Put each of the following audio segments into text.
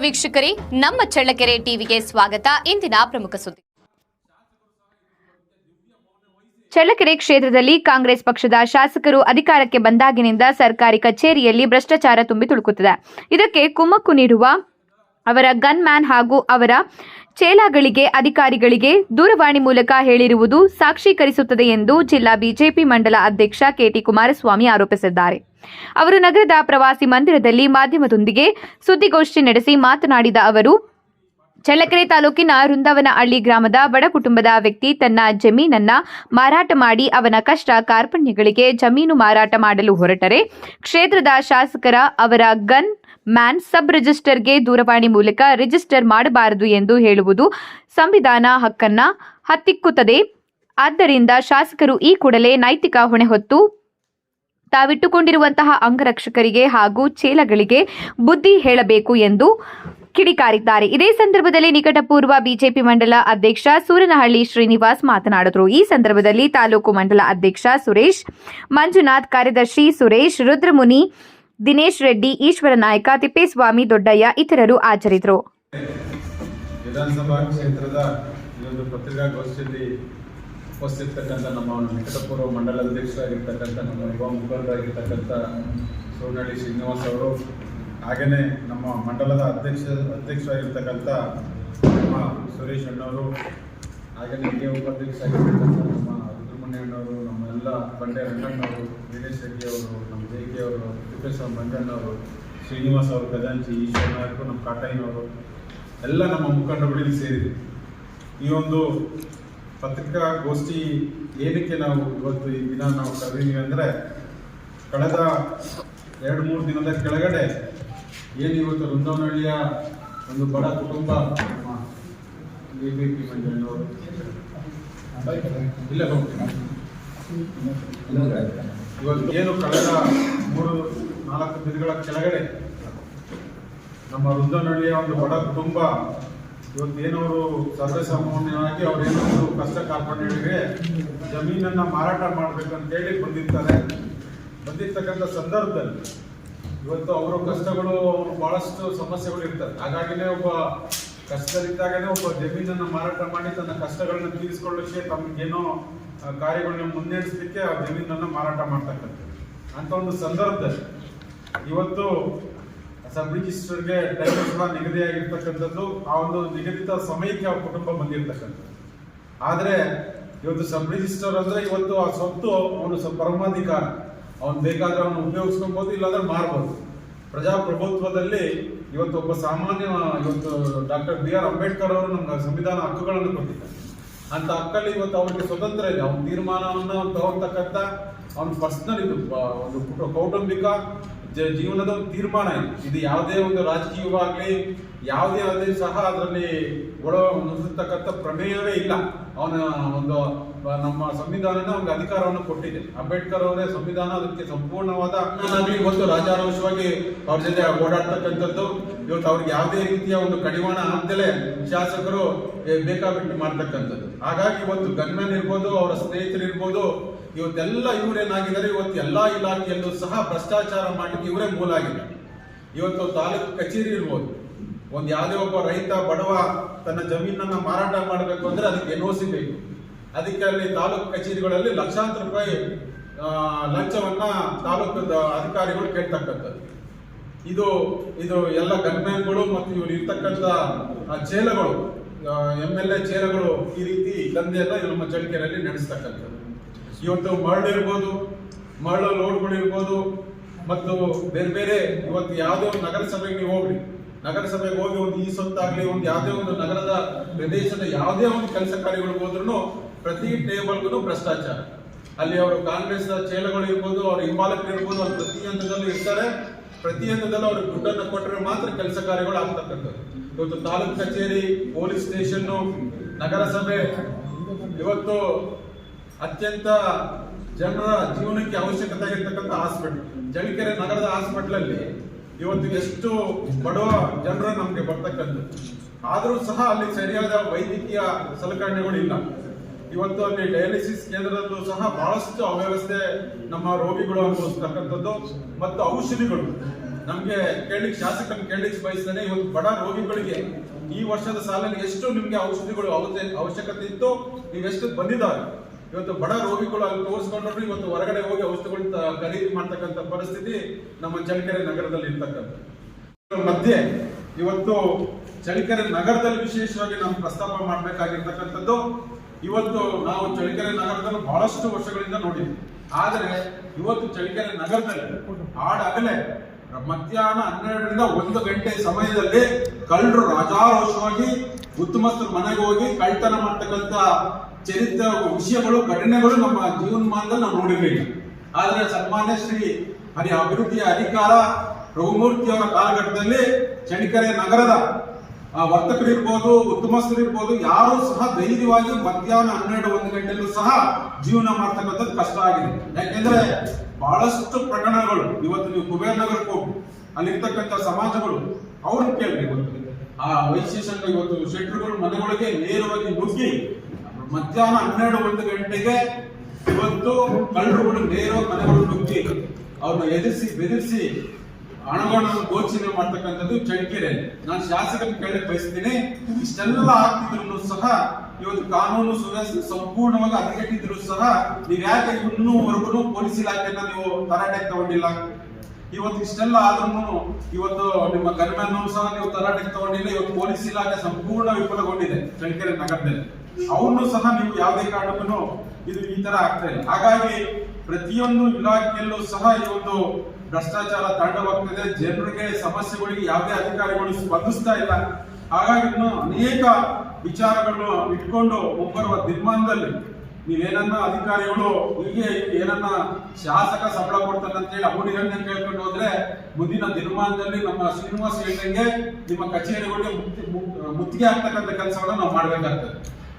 ವೀಕ್ಷಕರೇ, ನಮ್ಮ ಚಳ್ಳಕೆರೆ ಟಿವಿಗೆ ಸ್ವಾಗತ. ಇಂದಿನ ಪ್ರಮುಖ ಸುದ್ದಿ. ಚಳ್ಳಕೆರೆ ಕ್ಷೇತ್ರದಲ್ಲಿ ಕಾಂಗ್ರೆಸ್ ಪಕ್ಷದ ಶಾಸಕರು ಅಧಿಕಾರಕ್ಕೆ ಬಂದಾಗಿನಿಂದ ಸರ್ಕಾರಿ ಕಚೇರಿಯಲ್ಲಿ ಭ್ರಷ್ಟಾಚಾರ ತುಂಬಿ ತುಳುಕುತ್ತದೆ. ಇದಕ್ಕೆ ಕುಮ್ಮಕ್ಕು ನೀಡುವ ಅವರ ಗನ್ ಮ್ಯಾನ್ ಹಾಗೂ ಅವರ ಚೇಲಾಗಳಿಗೆ, ಅಧಿಕಾರಿಗಳಿಗೆ ದೂರವಾಣಿ ಮೂಲಕ ಹೇಳಿರುವುದು ಸಾಕ್ಷೀಕರಿಸುತ್ತದೆ ಎಂದು ಜಿಲ್ಲಾ ಬಿಜೆಪಿ ಮಂಡಲ ಅಧ್ಯಕ್ಷ ಕೆಟಿ ಕುಮಾರಸ್ವಾಮಿ ಆರೋಪಿಸಿದ್ದಾರೆ. ಅವರು ನಗರದ ಪ್ರವಾಸಿ ಮಂದಿರದಲ್ಲಿ ಮಾಧ್ಯಮದೊಂದಿಗೆ ಸುದ್ದಿಗೋಷ್ಠಿ ನಡೆಸಿ ಮಾತನಾಡಿದ ಅವರು, ಚಳ್ಳಕೆರೆ ತಾಲೂಕಿನ ವೃಂದಾವನಹಳ್ಳಿ ಗ್ರಾಮದ ಬಡ ಕುಟುಂಬದ ವ್ಯಕ್ತಿ ತನ್ನ ಜಮೀನನ್ನ ಮಾರಾಟ ಮಾಡಿ ಅವನ ಕಷ್ಟ ಕಾರ್ಪಣ್ಯಗಳಿಗೆ ಜಮೀನು ಮಾರಾಟ ಮಾಡಲು ಹೊರಟರೆ. ಕ್ಷೇತ್ರದ ಶಾಸಕರ ಅವರ ಗನ್ ಮ್ಯಾನ್ ಸಬ್ ರಿಜಿಸ್ಟರ್ಗೆ ದೂರವಾಣಿ ಮೂಲಕ ರಿಜಿಸ್ಟರ್ ಮಾಡಬಾರದು ಎಂದು ಹೇಳುವುದು ಸಂವಿಧಾನ ಹಕ್ಕನ್ನ ಹತ್ತಿಕ್ಕುತ್ತದೆ. ಆದ್ದರಿಂದ ಶಾಸಕರು ಈ ಕೂಡಲೇ ನೈತಿಕ ಹೊಣೆ ಹೊತ್ತು ತಾವಿಟ್ಟುಕೊಂಡಿರುವಂತಹ ಅಂಗರಕ್ಷಕರಿಗೆ ಹಾಗೂ ಚೇಲಗಳಿಗೆ ಬುದ್ಧಿ ಹೇಳಬೇಕು ಎಂದು ಕಿಡಿಕಾರಿದ್ದಾರೆ. ಇದೇ ಸಂದರ್ಭದಲ್ಲಿ ನಿಕಟಪೂರ್ವ ಬಿಜೆಪಿ ಮಂಡಲ ಅಧ್ಯಕ್ಷ ಸೂರನಹಳ್ಳಿ ಶ್ರೀನಿವಾಸ್ ಮಾತನಾಡಿದರು. ಈ ಸಂದರ್ಭದಲ್ಲಿ ತಾಲೂಕು ಮಂಡಲ ಅಧ್ಯಕ್ಷ ಸುರೇಶ್, ಮಂಜುನಾಥ್ ಕಾರ್ಯದರ್ಶಿ ಸುರೇಶ್, ರುದ್ರಮುನಿ ದಿನೇಶ್ ರೆಡ್ಡಿ, ಈಶ್ವರ ನಾಯಕ, ತಿಪ್ಪೇಸ್ವಾಮಿ ದೊಡ್ಡಯ್ಯ ಇತರರು ಹಾಜರಿದ್ದರು. ವಿಧಾನಸಭಾ ಕ್ಷೇತ್ರದ ಒಂದು ಪತ್ರಿಕಾಗೋಷ್ಠಿಯಲ್ಲಿ ಉಪಸ್ಥಿತಕ್ಕಂಥ ನಮ್ಮ ನಿಕಟಪೂರ್ವ ಮಂಡಲ ಅಧ್ಯಕ್ಷರಾಗಿರ್ತಕ್ಕಂಥ ನಮ್ಮ ಯುವ ಮುಖಂಡರಾಗಿರ್ತಕ್ಕಂಥ ಸೋನಹಳ್ಳಿ ಶ್ರೀನಿವಾಸ್ ಅವರು ಹಾಗೆಯೇ ನಮ್ಮ ಮಂಡಲದ ಅಧ್ಯಕ್ಷ ಅಧ್ಯಕ್ಷರಾಗಿರ್ತಕ್ಕಂಥ ನಮ್ಮ ಸುರೇಶ್ ಅಣ್ಣವರು ಹಾಗೆಯೇ ಹಿರಿಯ ಉಪಾಧ್ಯಕ್ಷರಾಗಿರ್ತಕ್ಕಂಥ ನಮ್ಮ ರುದ್ರಮುನಿ ನಮ್ಮೆಲ್ಲ ಬಂಡೆ ರಂಗಣ್ಣವರು ದಿನೇಶ್ ಶೆಟ್ಟಿ ಅವರು ನಮ್ಮ ಅವರು ತಿಪ್ಪೇಸ್ವಾಮಿ ಮಂಜಣ್ಣವರು, ಶ್ರೀನಿವಾಸ್ ಅವರು ಖಜಾಂಚಿ ಈಶ್ವರ ನಾಯಕರು ನಮ್ಮ ಕಾಟಯ್ಯನವರು ಎಲ್ಲ ನಮ್ಮ ಮುಖಂಡ ಇಲ್ಲಿ ಸೇರಿದೆ ಈ ಒಂದು ಪತ್ರಿಕಾಗೋಷ್ಠಿ ಏನಕ್ಕೆ ನಾವು ಇವತ್ತು ಈ ದಿನ ನಾವು ಕರೆದೀವಿ ಅಂದರೆ, ಕಳೆದ ಎರಡು ಮೂರು ದಿನದ ಕೆಳಗಡೆ ಏನು ಇವತ್ತು ವೃಂದಾವನಹಳ್ಳಿಯ ಒಂದು ಬಡ ಕುಟುಂಬ ಮಂಜಣ್ಣವರು ಇಲ್ಲ ಏನು ಕಳೆದ ಮೂರು, ನಾಲ್ಕು ದಿನಗಳ ಕೆಳಗಡೆ ನಮ್ಮ ವೃಂದನಹಳ್ಳಿಯ ಒಂದು ಬಡ ಕುಟುಂಬ ಇವತ್ತೇನವರು ಸರ್ವೇ ಸಾಮಾನ್ಯವಾಗಿ ಅವ್ರೇನೋ ಒಂದು ಕಷ್ಟ ಕಾರ್ಪಣ್ಯಗಳಿಗೆ ಜಮೀನನ್ನ ಮಾರಾಟ ಮಾಡ್ಬೇಕಂತೇಳಿ ಬಂದಿರ್ತಾರೆ. ಬಂದಿರ್ತಕ್ಕಂಥ ಸಂದರ್ಭದಲ್ಲಿ ಇವತ್ತು ಅವರ ಕಷ್ಟಗಳು ಬಹಳಷ್ಟು ಸಮಸ್ಯೆಗಳು ಇರ್ತವೆ. ಹಾಗಾಗಿನೇ ಒಬ್ಬ ಕಷ್ಟದಲ್ಲಿದ್ದಾಗನೇ ಒಬ್ಬ ಜಮೀನನ್ನು ಮಾರಾಟ ಮಾಡಿ ತನ್ನ ಕಷ್ಟಗಳನ್ನ ತೀರಿಸ್ಕೊಳ್ಳೋಕ್ಕೆ ತಮಗೇನೋ ಕಾರ್ಯಗಳನ್ನ ಮುನ್ನಡೆಸಲಿಕ್ಕೆ ಆ ಜಮೀನನ್ನು ಮಾರಾಟ ಮಾಡ್ತಕ್ಕಂಥದ್ದು ಅಂತ ಒಂದು ಸಂದರ್ಭದಲ್ಲಿ ಇವತ್ತು ಸಬ್ ರಿಜಿಸ್ಟರ್ಗೆ ಟೈಮ್ ಕೂಡ ನಿಗದಿಯಾಗಿರ್ತಕ್ಕಂಥದ್ದು ಆ ಒಂದು ನಿಗದಿತ ಸಮಯಕ್ಕೆ ಆ ಕುಟುಂಬ ಬಂದಿರತಕ್ಕಂಥದ್ದು. ಆದರೆ ಇವತ್ತು ಸಬ್ ರಿಜಿಸ್ಟರ್ ಅಂದ್ರೆ ಇವತ್ತು ಆ ಸ್ವತ್ತು ಅವನು ಪರಮಾಧಿಕಾರ. ಅವನು ಬೇಕಾದ್ರೆ ಅವನು ಉಪಯೋಗಿಸ್ಕೊಬಹುದು ಇಲ್ಲಾಂದ್ರೆ ಮಾರ್ಬೋದು. ಪ್ರಜಾಪ್ರಭುತ್ವದಲ್ಲಿ ಇವತ್ತು ಒಬ್ಬ ಸಾಮಾನ್ಯ, ಇವತ್ತು ಡಾಕ್ಟರ್ ಬಿ ಆರ್ ಅಂಬೇಡ್ಕರ್ ಅವರು ನಮ್ಗೆ ಸಂವಿಧಾನ ಹಕ್ಕುಗಳನ್ನು ಕೊಟ್ಟಿದ್ದಾರೆ. ಅಂತ ಹಕ್ಕಲ್ಲಿ ಇವತ್ತು ಅವರಿಗೆ ಸ್ವತಂತ್ರ ಇದೆ. ಅವನ ತೀರ್ಮಾನವನ್ನು ತಗೊಳ್ತಕ್ಕಂಥ ಅವ್ನ ಪರ್ಸನಲ್ ಇದು ಒಂದು ಕುಟು- ಕೌಟುಂಬಿಕ ಜೀವನದ ಒಂದು ತೀರ್ಮಾನ ಇದೆ. ಇದು ಯಾವುದೇ ಒಂದು ರಾಜಕೀಯವಾಗ್ಲಿ ಯಾವುದೇ ಅಲ್ಲಿ ಸಹ ಅದರಲ್ಲಿ ಒಳ ನುಡಿಸಿರ್ತಕ್ಕಂಥ ಪ್ರಮೇಯವೇ ಇಲ್ಲ. ಅವನ ಒಂದು ನಮ್ಮ ಸಂವಿಧಾನನ ಒಂದು ಅಧಿಕಾರವನ್ನು ಕೊಟ್ಟಿದೆ. ಅಂಬೇಡ್ಕರ್ ಅವರೇ ಸಂವಿಧಾನ ಅದಕ್ಕೆ ಸಂಪೂರ್ಣವಾದ ನಮಗೆ ಇವತ್ತು ರಾಜಾರೋಷವಾಗಿ ಅವ್ರ ಜೊತೆ ಓಡಾಡ್ತಕ್ಕಂಥದ್ದು. ಇವತ್ತು ಅವ್ರಿಗೆ ಯಾವುದೇ ರೀತಿಯ ಒಂದು ಕಡಿವಾಣ ಆಗ್ದಲೇ ಶಾಸಕರು ಬೇಕಾಬಿಟ್ಟು ಮಾಡ್ತಕ್ಕಂಥದ್ದು. ಹಾಗಾಗಿ ಇವತ್ತು ಗನ್ಮನ್ ಇರ್ಬೋದು, ಅವರ ಸ್ನೇಹಿತರು ಇರ್ಬೋದು, ಇವತ್ತೆಲ್ಲ ಇವರೇನಾಗಿದ್ದಾರೆ, ಇವತ್ತು ಎಲ್ಲ ಇಲಾಖೆಯಲ್ಲೂ ಸಹ ಭ್ರಷ್ಟಾಚಾರ ಮಾಡಲಿಕ್ಕೆ ಇವರೇ ಮೂಲ ಆಗಿದೆ ಇವತ್ತು ತಾಲೂಕು ಕಚೇರಿ ಇರ್ಬೋದು ಒಂದ್ ಯಾವುದೇ ಒಬ್ಬ ರೈತ, ಬಡವ ತನ್ನ ಜಮೀನನ್ನ ಮಾರಾಟ ಮಾಡಬೇಕು ಅಂದ್ರೆ ಅದಕ್ಕೆ ಎನ್ ಸಿ ಬೇಕು. ಅದಕ್ಕೆ ಅಲ್ಲಿ ತಾಲೂಕು ಕಚೇರಿಗಳಲ್ಲಿ ಲಕ್ಷಾಂತರ ರೂಪಾಯಿ ಲಂಚವನ್ನ ತಾಲೂಕು ಅಧಿಕಾರಿಗಳು ಕೇಳ್ತಕ್ಕಂಥದ್ದು. ಇದು ಇದು ಎಲ್ಲ ಗನ್ಮ್ಯಾನ್ಗಳು ಮತ್ತು ಇವರು ಇರ್ತಕ್ಕಂಥ ಚೇಲಗಳು ಎಂ ಎಲ್ ಎ ಚೇಲಗಳು ಈ ರೀತಿ ದಂಧೆಯನ್ನ ನಮ್ಮ ಚಳಿಕೆರೆಯಲ್ಲಿ ನಡೆಸ್ತಕ್ಕಂಥದ್ದು. ಇವತ್ತು ಮರಳು ಇರ್ಬೋದು, ಮರಳು ಲೋಡ್ಗಳು ಇರ್ಬೋದು, ಮತ್ತು ಬೇರೆ ಬೇರೆ ಇವತ್ತು ಯಾವುದೋ ನಗರಸಭೆಗೆ ಹೋಗ್ರಿ. ನಗರಸಭೆಗೆ ಹೋಗಿ ಒಂದು ಈ ಸೊತ್ತಾಗ್ಲಿ, ಒಂದು ಯಾವುದೇ ಒಂದು ನಗರದ ಪ್ರದೇಶದ ಯಾವುದೇ ಒಂದು ಕೆಲಸ ಕಾರ್ಯಗಳಿಗೆ ಹೋದ್ರೂ ಪ್ರತಿ ಟೇಬಲ್ಗೂ ಭ್ರಷ್ಟಾಚಾರ. ಅಲ್ಲಿ ಅವರು ಕಾಂಗ್ರೆಸ್ ಚೇಲಗಳು ಇರ್ಬೋದು, ಅವ್ರ ಹಿಂಬಾಲಕರು ಇರ್ಬೋದು, ಅವ್ರು ಪ್ರತಿ ಹಂತದಲ್ಲೂ ಇರ್ತಾರೆ. ಪ್ರತಿ ಹಂತದಲ್ಲೂ ಅವ್ರಿಗೆ ದುಡ್ಡನ್ನು ಕೊಟ್ಟರೆ ಮಾತ್ರ ಕೆಲಸ ಕಾರ್ಯಗಳು ಆಗ್ತಕ್ಕಂಥದ್ದು. ಇವತ್ತು ತಾಲೂಕು ಕಚೇರಿ, ಪೊಲೀಸ್ ಸ್ಟೇಷನ್ನು, ನಗರಸಭೆ ಇವತ್ತು ಅತ್ಯಂತ ಜನರ ಜೀವನಕ್ಕೆ ಅವಶ್ಯಕತೆ ಆಗಿರ್ತಕ್ಕಂಥ ಹಾಸ್ಪಿಟಲ್. ಜಳಿಕೆರೆ ನಗರದ ಹಾಸ್ಪಿಟಲ್ ಇವತ್ತು ಎಷ್ಟು ಬಡವ ಜನರ ನಮಗೆ ಬರ್ತಕ್ಕಂಥದ್ದು. ಆದರೂ ಸಹ ಅಲ್ಲಿ ಸರಿಯಾದ ವೈದ್ಯಕೀಯ ಸಲಕರಣೆಗಳು ಇಲ್ಲ. ಇವತ್ತು ಅಲ್ಲಿ ಡಯಾಲಿಸಿಸ್ ಕೇಂದ್ರದಲ್ಲೂ ಸಹ ಬಹಳಷ್ಟು ಅವ್ಯವಸ್ಥೆ ನಮ್ಮ ರೋಗಿಗಳು ಅನುಭವಿಸ್ತಕ್ಕಂಥದ್ದು ಮತ್ತು ಔಷಧಿಗಳು. ನಮಗೆ ಕೇಳಿಕ್ ಶಾಸಕರನ್ನು ಕೇಳಿಕ್ ಬಯಸ್ತಾನೆ ಇವತ್ತು ಬಡ ರೋಗಿಗಳಿಗೆ ಈ ವರ್ಷದ ಸಾಲಲ್ಲಿ ಎಷ್ಟು ನಿಮಗೆ ಔಷಧಿಗಳು ಅವಶ್ಯ- ಅವಶ್ಯಕತೆ ಇತ್ತು ನೀವೆಷ್ಟು ಬಂದಿದ್ದಾರೆ. ಇವತ್ತು ಬಡ ರೋಗಿಗಳು ಅಲ್ಲಿ ತೋರಿಸ್ಕೊಂಡ್ರು, ಇವತ್ತು ಹೊರಗಡೆ ಹೋಗಿ ಔಷಧಿಗಳು ತ- ಖರೀದಿ ಮಾಡ್ತಕ್ಕಂಥ ಪರಿಸ್ಥಿತಿ ನಮ್ಮ ಚಳ್ಳಕೆರೆ ನಗರದಲ್ಲಿ ಇರ್ತಕ್ಕಂಥ ಮಧ್ಯೆ ಇವತ್ತು ಚಳ್ಳಕೆರೆ ನಗರದಲ್ಲಿ ವಿಶೇಷವಾಗಿ ನಾವು ಪ್ರಸ್ತಾಪ ಮಾಡಬೇಕಾಗಿರ್ತಕ್ಕಂಥದ್ದು, ಇವತ್ತು ನಾವು ಚಳ್ಳಕೆರೆ ನಗರದಲ್ಲಿ ಬಹಳಷ್ಟು ವರ್ಷಗಳಿಂದ ನೋಡಿದ್ವಿ. ಆದರೆ ಇವತ್ತು ಚಳ್ಳಕೆರೆ ನಗರದಲ್ಲಿ ಆಡಗಲೇ ಮಧ್ಯಾಹ್ನ ಹನ್ನೆರಡರಿಂದ ಒಂದು ಗಂಟೆ ಸಮಯದಲ್ಲಿ ಕಳ್ಳರು ರಾಜಾರೋಷವಾಗಿ ಉತ್ತಮಸ್ಥರ ಮನೆಗೆ ಹೋಗಿ ಕಳ್ತನ ಮಾಡ್ತಕ್ಕಂಥ ಚರಿತ್ರ, ವಿಷಯಗಳು, ಘಟನೆಗಳು ನಮ್ಮ ಜೀವನಮಾನದಲ್ಲಿ ನಾವು ನೋಡಿರ್ಲಿಲ್ಲ. ಆದರೆ ಸನ್ಮಾನ್ಯ ಶ್ರೀ ಹರಿ ಅಭಿವೃದ್ಧಿಯ ಅಧಿಕಾರ ರಘುಮೂರ್ತಿ ಅವರ ಕಾಲಘಟ್ಟದಲ್ಲಿ ಚಣಿಕರೆ ನಗರದ ಆ, ವರ್ತಕರು ಇರ್ಬೋದು ಉತ್ತಮಸ್ಥರು ಇರ್ಬೋದು ಯಾರು ಸಹ ಧೈರ್ಯವಾಗಿ ಮಧ್ಯಾಹ್ನ ಹನ್ನೆರಡು ಒಂದು ಗಂಟೆಯಲ್ಲೂ ಸಹ ಜೀವನ ಮಾಡ್ತಕ್ಕಂಥದ್ದು ಕಷ್ಟ ಆಗಿದೆ. ಯಾಕೆಂದ್ರೆ ಬಹಳಷ್ಟು ಪ್ರಕರಣಗಳು ಇವತ್ತು ನೀವು ಕುಬೇರ್ ನಗರಕ್ಕೆ ಹೋಗಿ ಅಲ್ಲಿರ್ತಕ್ಕಂಥ ಸಮಾಜಗಳು ಅವ್ರನ್ನ ಕೇಳಿ ಇವತ್ತು. ಆ ಸಂಘ ಇವತ್ತು ಶೆಟ್ರುಗಳು ಮನೆಗಳಿಗೆ ನೇರವಾಗಿ ನುಗ್ಗಿ ಮಧ್ಯಾಹ್ನ ಹನ್ನೆರಡು ಒಂದು ಗಂಟೆಗೆ ಇವತ್ತು ಕಳ್ಳರುಗಳು ನೇರವಾಗಿ ಮನೆಗಳು ನುಗ್ಗಿ ಅವ್ರನ್ನ ಎದುರಿಸಿ ಬೆದರಿಸಿ ಹಣಗಳನ್ನು ಗೋಚನೆ ಮಾಡ್ತಕ್ಕಂಥದ್ದು ಚಳ್ಳಕೆರೆ ನಾನು ಶಾಸಕ ಕೇಳಕ್ ಬಯಸ್ತೀನಿ, ಇಷ್ಟೆಲ್ಲ ಆಗ್ತಿದ್ರು ಸಹ ಇವತ್ತು ಕಾನೂನು ಸುವ್ಯವಸ್ಥೆ ಸಂಪೂರ್ಣವಾಗಿ ಹದಗೆಟ್ಟಿದ್ರು ಸಹ ನೀವು ಯಾಕೆ ಇನ್ನೂವರೆಗೂ ಪೊಲೀಸ್ ಇಲಾಖೆನ ನೀವು ತರಾಟೆಗೆ ತಗೊಂಡಿಲ್ಲ? ಇವತ್ತು ಇಷ್ಟೆಲ್ಲ ಆದ್ರೂ ಇವತ್ತು ನಿಮ್ಮ ಗನ್ಮ್ಯಾನ್ ಸಹ ನೀವು ತರಾಟೆಗೆ ತಗೊಂಡಿಲ್ಲ, ಇವತ್ತು ಪೊಲೀಸ್ ಇಲಾಖೆ ಸಂಪೂರ್ಣ ವಿಫಲಗೊಂಡಿದೆ ಚಳ್ಳಕೆರೆ ನಗರದಲ್ಲಿ. ಅವನು ಸಹ ನೀವು ಯಾವುದೇ ಕಾರಣಕ್ಕೂ ಇದು ಈ ತರ ಆಗ್ತಾ ಇಲ್ಲ. ಹಾಗಾಗಿ ಪ್ರತಿಯೊಂದು ಇಲಾಖೆಯಲ್ಲೂ ಸಹ ಈ ಒಂದು ಭ್ರಷ್ಟಾಚಾರ ತಾಂಡವಾಗ್ತಿದೆ. ಜನರಿಗೆ ಸಮಸ್ಯೆಗಳಿಗೆ ಯಾವುದೇ ಅಧಿಕಾರಿಗಳು ಸ್ಪಂದಿಸ್ತಾ ಇಲ್ಲ. ಹಾಗಾಗಿ ಇನ್ನು ಅನೇಕ ವಿಚಾರಗಳನ್ನು ಇಟ್ಕೊಂಡು ಮುಂಬರುವ ದಿನಮಾನದಲ್ಲಿ ನೀವೇನನ್ನ ಅಧಿಕಾರಿಗಳು ಹೀಗೆ ಏನನ್ನ ಶಾಸಕ ಸಂಬಳ ಕೊಡ್ತಾರೆ ಅಂತ ಹೇಳಿ ಅವನಿಗಳನ್ನ ಕೇಳ್ಕೊಂಡು ಹೋದ್ರೆ ಮುಂದಿನ ದಿನಮಾನದಲ್ಲಿ ನಮ್ಮ ಶ್ರೀನಿವಾಸ್ ಹೇಳ್ದಂಗೆ ನಿಮ್ಮ ಕಚೇರಿಗಳಿಗೆ ಮುತ್ತಿಗೆ ಆಗ್ತಕ್ಕಂಥ ಕೆಲಸಗಳನ್ನ ನಾವು ಮಾಡ್ಬೇಕಾಗ್ತದೆ.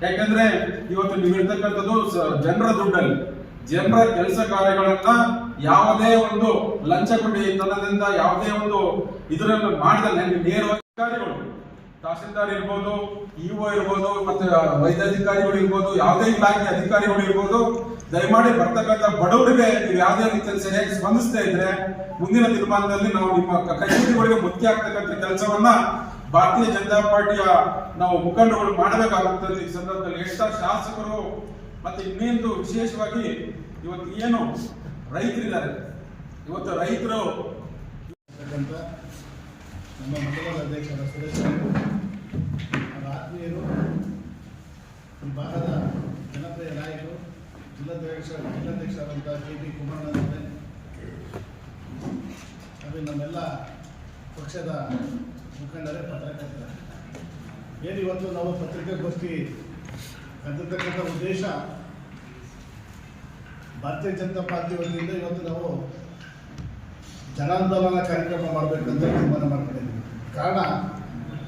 ಯಾಕಂದ್ರೆ ಇವತ್ತು ನೀವು ಇರ್ತಕ್ಕಂಥದ್ದು ಜನರ ದುಡ್ಡಲ್ಲಿ, ಜನರ ಕೆಲಸ ಕಾರ್ಯಗಳನ್ನ ಯಾವುದೇ ಒಂದು ಲಂಚ ಕೊಡಿ ತನದಿಂದ ಯಾವುದೇ ಒಂದು ಇದರಲ್ಲಿ ಮಾಡಿದಲ್ಲಿ ನೇರ ಅಧಿಕಾರಿಗಳು, ತಹಸೀಲ್ದಾರ್ ಇರ್ಬೋದು, ಇಒ ಇರ್ಬೋದು, ಮತ್ತೆ ವೈದ್ಯಾಧಿಕಾರಿಗಳು ಇರ್ಬೋದು, ಯಾವುದೇ ಇಲಾಖೆ ಅಧಿಕಾರಿಗಳು ಇರ್ಬೋದು, ದಯಮಾಡಿ ಬರ್ತಕ್ಕಂಥ ಬಡವರಿಗೆ ನೀವು ಯಾವುದೇ ರೀತಿಯಲ್ಲಿ ಸರಿಯಾಗಿ ಸ್ಪಂದಿಸದೇ ಇದ್ರೆ ಮುಂದಿನ ತೀರ್ಮಾನದಲ್ಲಿ ನಾವು ನಿಮ್ಮ ಕಚೇರಿಗಳಿಗೆ ಮುಖ್ಯ ಆಗ್ತಕ್ಕಂಥ ಕೆಲಸವನ್ನ ಭಾರತೀಯ ಜನತಾ ಪಾರ್ಟಿಯ ನಾವು ಮುಖಂಡಗಳು ಮಾಡಬೇಕಾಗುತ್ತದೆ ಈ ಸಂದರ್ಭದಲ್ಲಿ ಎಷ್ಟ ಶಾಸಕರು, ಮತ್ತೆ ಇನ್ನೇನು ವಿಶೇಷವಾಗಿ ಇವತ್ತು ಏನು ರೈತರಿದ್ದಾರೆ ಇವತ್ತು ರೈತರು ನಮ್ಮ ಮಂಡಲದ ಅಧ್ಯಕ್ಷರ ಸುರೇಶ್ ಅವರು, ಆತ್ಮೀಯರು ಈ ಭಾಗದ ಜನಪ್ರಿಯ ನಾಯಕರು ಜಿಲ್ಲಾಧ್ಯಕ್ಷ ಜಿಲ್ಲಾಧ್ಯಕ್ಷರಾದಂಥ ಕೆ ಪಿ ಕುಮಾರಣ್ಣನವರೇ ಹಾಗೆ ನಮ್ಮೆಲ್ಲ ಪಕ್ಷದ ಮುಖಂಡರೇ ಪತ್ರಕರ್ತರು. ಏನು ಇವತ್ತು ನಾವು ಪತ್ರಿಕಾಗೋಷ್ಠಿ ಕರೆದಿರ್ತಕ್ಕಂಥ ಉದ್ದೇಶ ಭಾರತೀಯ ಜನತಾ ಪಾರ್ಟಿ ವತಿಯಿಂದ ಇವತ್ತು ನಾವು ಜನಾಂದೋಲನ ಕಾರ್ಯಕ್ರಮ ಮಾಡಬೇಕಂತ ತೀರ್ಮಾನ ಮಾಡ್ಕೊಂಡಿದ್ದೀವಿ ಕಾರಣ,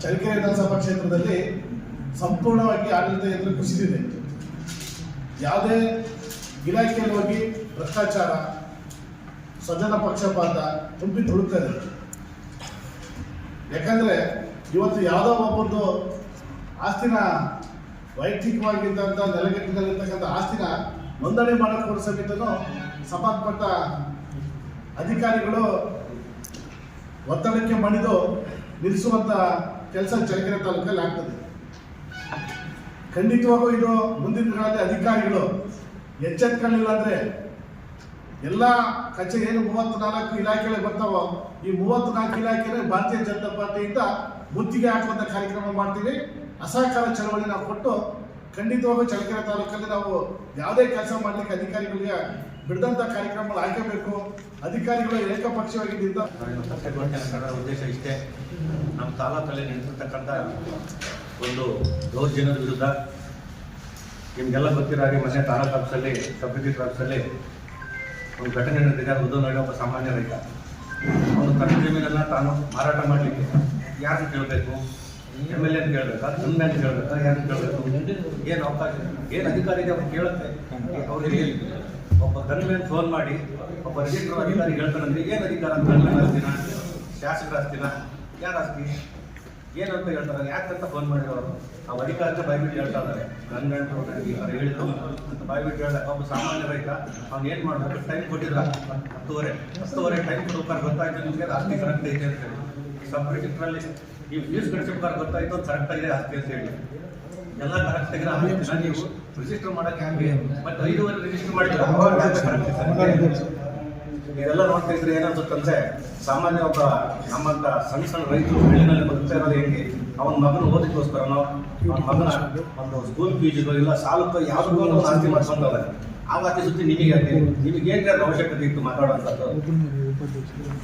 ಚಳ್ಳಕೆರೆ ವಿಧಾನಸಭಾ ಕ್ಷೇತ್ರದಲ್ಲಿ ಸಂಪೂರ್ಣವಾಗಿ ಆಡಳಿತ ಯಂತ್ರ ಕುಸಿದಿದೆ. ಯಾವುದೇ ಇಲಾಖೆಯಲ್ಲಿ ಹೋಗಿ ಭ್ರಷ್ಟಾಚಾರ, ಸ್ವಜನ ಪಕ್ಷಪಾತ ತುಂಬಿ ತುಳುಕ್ತದೆ ಯಾಕಂದ್ರೆ ಇವತ್ತು ಯಾವುದೋ ಒಬ್ಬೊಂದು ಆಸ್ತಿನ ವೈಯಕ್ತಿಕವಾಗಿದ್ದಂಥ ನೆಲೆಗಟ್ಟಿನಲ್ಲಿರ್ತಕ್ಕಂಥ ಆಸ್ತಿನ ನೋಂದಣಿ ಮಾಡೋಕ್ಕೆ ಸಮೇತನೂ ಸಂಬಂಧಪಟ್ಟ ಅಧಿಕಾರಿಗಳು ಒತ್ತಡಕ್ಕೆ ಮಣಿದು ನಿಲ್ಲಿಸುವಂತ ಕೆಲಸ ಚಳ್ಳಕೆರೆ ತಾಲೂಕಲ್ಲಿ ಆಗ್ತದೆ. ಖಂಡಿತವಾಗೂ ಇದು ಮುಂದಿನ ದಿನಗಳಲ್ಲಿ ಅಧಿಕಾರಿಗಳು ಎಚ್ಚೆತ್ಕೊಳ್ಳಿಲ್ಲ ಅಂದ್ರೆ ಎಲ್ಲ ಕಚೇರಿ ಏನು ಮೂವತ್ತ್ನಾಲ್ಕು ಇಲಾಖೆಗಳು ಬರ್ತಾವೋ, ಈ ಮೂವತ್ತ್ನಾಲ್ಕು ಇಲಾಖೆಯಲ್ಲಿ ಭಾರತೀಯ ಜನತಾ ಪಾರ್ಟಿಯಿಂದ ಮುತ್ತಿಗೆ ಹಾಕುವಂತ ಕಾರ್ಯಕ್ರಮ ಮಾಡ್ತೀವಿ. ಅಸಹಕಾರ ಚಳವಳಿ ನಾವು ಕೊಟ್ಟು ಖಂಡಿತವಾಗೂ ಚಳ್ಳಕೆರೆ ತಾಲೂಕಲ್ಲಿ ನಾವು ಯಾವುದೇ ಕೆಲಸ ಮಾಡ್ಲಿಕ್ಕೆ ಅಧಿಕಾರಿಗಳಿಗೆ ಬಿಡದಂತ ಕಾರ್ಯಕ್ರಮಗಳು ಹಾಕಬೇಕು. ಅಧಿಕಾರಿಗಳು ನಾವೇನು ಉದ್ದೇಶ ಇಷ್ಟೇ. ನಮ್ಮ ತಾಲೂಕಲ್ಲಿ ನಿಂತಿರ್ತಕ್ಕಂಥ ಒಂದು ದೌರ್ಜನ್ಯದ ವಿರುದ್ಧ ನಿಮ್ಗೆಲ್ಲ ಗೊತ್ತಿರಾಗಿ ಮೊನ್ನೆ ತಾಲೂಕು ಆಫೀಸಲ್ಲಿ ಸಬ್ ರಿಜಿಸ್ಟರ್ ಆಫೀಸಲ್ಲಿ ಒಂದು ಘಟನೆ ನಡೆದಿದೆ. ಅದು ಒಬ್ಬ ಸಾಮಾನ್ಯ ರೈತ. ಅವನು ತನ್ನ ಜಮೀನನ್ನು ತಾನು ಮಾರಾಟ ಮಾಡಲಿಕ್ಕೆ ಯಾರನ್ನು ಕೇಳಬೇಕು? ಎಂ ಎಲ್ ಎನ್ ಕೇಳಬೇಕಾ? ಗನ್ಮ್ಯಾನ್ ಕೇಳ್ಬೇಕಾ? ಯಾರನ್ನು ಕೇಳಬೇಕು? ಏನು ಅವಕಾಶ? ಏನು ಅಧಿಕಾರಿ ಇದೆ ಅವ್ರು ಕೇಳುತ್ತೆ. ಅವ್ರು ಹೇಳಿ ಒಬ್ಬ ಗನ್ಮ್ಯಾನ್ ಫೋನ್ ಮಾಡಿ, ಒಬ್ಬ ರಿಜಿಸ್ಟರ್ ಅಧಿಕಾರಿ ಹೇಳ್ತಾನಂದ್ರೆ ಏನು ಅಧಿಕಾರ ಅಂತ ಗನ್ಮ್ಯಾನ್ ಆಸ್ತಿನ? ಶಾಸಕರ ಆಸ್ತಿನ? ಯಾರ ಆಸ್ತಿ? ಏನಂತ ಹೇಳ್ತಾರೆ ಯಾಕಂತ ಫೋನ್ ಮಾಡಿರೋರು ನಾವು ಅಧಿಕಾರಕ್ಕೆ ಬಾಯ್ಬಿಟ್ಟು ಹೇಳ್ತಾ ಇದ್ದಾರೆ. ನನ್ನ ಹೇಳಿದ್ರು. ಅಂತ ಬಾಯ್ಬಿಟ್ಟು ಹೇಳ್ದ ಒಬ್ಬ ಸಾಮಾನ್ಯ ರೈತ, ಅವ್ನು ಏನು ಮಾಡ್ಬೇಕು ಟೈಮ್ ಕೊಟ್ಟಿದ್ರ ಹತ್ತುವರೆ. ಹತ್ತುವರೆ ಟೈಮ್ ಕೊಡೋಕೆ ಗೊತ್ತಾಯ್ತು ನಿಮಗೆ, ಆಸ್ತಿ ಕರೆಕ್ಟ್ ಐತೆ ಅಂತ ಹೇಳಿ. ಸಬ್ ರಿಜಿಸ್ಟ್ರಲ್ಲಿ ಈ ಫೀಸ್ ಕಟ್ಸಿಬೇಕಾದ್ರೆ ಗೊತ್ತಾಯ್ತು, ಅದು ಕರೆಕ್ಟ್ ಆಗಿದೆ ಅಂತ ಹೇಳಿ. ಎಲ್ಲ ಕರೆಕ್ಟ್ ಆಗಿರೋ ಹಾಗೆ ನೀವು ರಿಜಿಸ್ಟರ್ ಮಾಡಕ್ಕೆ ಹ್ಯಾಂಗೆ ಮತ್ತೆ ಐದುವರೆ ರಿಜಿಸ್ಟರ್ ಮಾಡಿದ್ರೆ. ಇದೆಲ್ಲ ನೋಡ್ತಾ ಇದ್ರೆ ಏನಾಗುತ್ತಂದ್ರೆ ಸಾಮಾನ್ಯ ಒಬ್ಬ ನಮ್ಮಂತ ಸಣ್ಣ ಸಣ್ಣ ರೈತರು ಹಳ್ಳಿನಲ್ಲಿ ಬದುಕ್ತಾ ಇರೋದು ಹೆಂಗೆ? ಅವನ ಮಗನ ಓದಕ್ಕೋಸ್ಕರನೋ, ಅವನ ಮಗನ ಒಂದು ಸ್ಕೂಲ್ ಫೀಸ್ಗೋ ಇಲ್ಲ, ಸಾಲಕ್ಕೋ ಯಾವುದಕ್ಕೋ ಒಂದು ಆಸ್ತಿ ಮಾಡ್ಕೊಂಡವ್ರೆ. ಆ ಆಸ್ತಿ ಸುತ್ತಿ ನಿಮಗೆ ನಿಮಗೆ ಏನ್ ಅವಶ್ಯಕತೆ ಇತ್ತು ಮಾತಾಡೋಂಥದ್ದು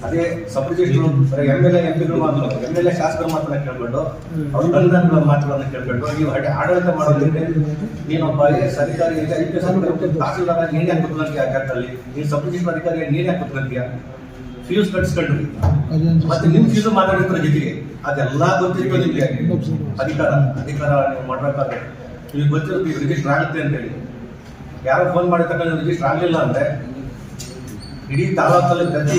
ಅದೇ sub M L A M ಪಿಗಳು ಮಾತ್ರ ಎಂ ಎಲ್ ಎ ಶಾಸಕರು ಮಾತ್ರ ಕೇಳ್ಕೊಂಡು ಅವ್ರ ತಂಡಗಳ ಮಾತುಗಳನ್ನ ಕೇಳ್ಕೊಂಡು ನೀವು ಹಡೆ ಆಡಳಿತ ಮಾಡೋದಕ್ಕೆ ನೀನೊಬ್ಬ ಅಧಿಕಾರಿ ಐ ಪಿ ಎಸ್ ತಹಸೀಲ್ದಾರ್ ನೀನ್ ಯಾಕೆ ಕುತ್ಕೊಂತೀಯ ಆ ನೀನು ಸಬ್ ಅಧಿಕಾರಿ ನೀನೇ ಯಾಕೆ ಕುತ್ಕೊಂತೀಯ ಫ್ಯೂಸ್ ಕಟ್ಸ್ಕೊಂಡ್ರಿ ಮತ್ತೆ ನಿಮ್ ಫ್ಯೂಸ್ ಮಾತಾಡಿದ್ರ ಜೊತೆಗೆ, ಅದೆಲ್ಲ ಗೊತ್ತಿತ್ತು ನಿಮ್ಗೆ. ಅಧಿಕಾರ ಅಧಿಕಾರ ನೀವು ಮಾಡ್ಬೇಕಾದ್ರೆ. ನಿಮ್ಗೆ ಗೊತ್ತಿರುತ್ತೆ ರಿಜಿಸ್ಟರ್ ಆಗುತ್ತೆ ಅಂತ ಹೇಳಿ ಯಾರೋ ಫೋನ್ ಮಾಡಿ ತಗೊಂಡು ರಿಜಿಸ್ಟರ್ ಆಗಲಿಲ್ಲ ಅಂದ್ರೆ ಇಡೀ ತಾಲೂಕಲ್ಲಿ ಪ್ರತಿ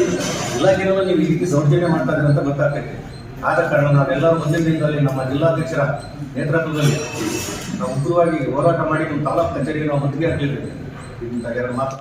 ಇಲಾಖೆಯಲ್ಲೂ ನೀವು ಈ ರೀತಿ ದೌರ್ಜನ್ಯ ಮಾಡ್ತಾ ಇದ್ದೀರಿ ಅಂತ ಗೊತ್ತಾಗ್ತೈತೆ. ಆದ ಕಾರಣ ನಾವೆಲ್ಲರೂ ಮುಂದಿನ ದಿನದಲ್ಲಿ ನಮ್ಮ ಜಿಲ್ಲಾಧ್ಯಕ್ಷರ ನೇತೃತ್ವದಲ್ಲಿ ನಾವು ಉಗ್ರವಾಗಿ ಹೋರಾಟ ಮಾಡಿ ನಮ್ಮ ತಾಲೂಕು ಕಚೇರಿಗೆ ನಾವು ಮುತ್ತಿಗೆ ಹಾಕಲಿದ್ದೇವೆ ಇಂಥ ಎರಡು ಮಾತು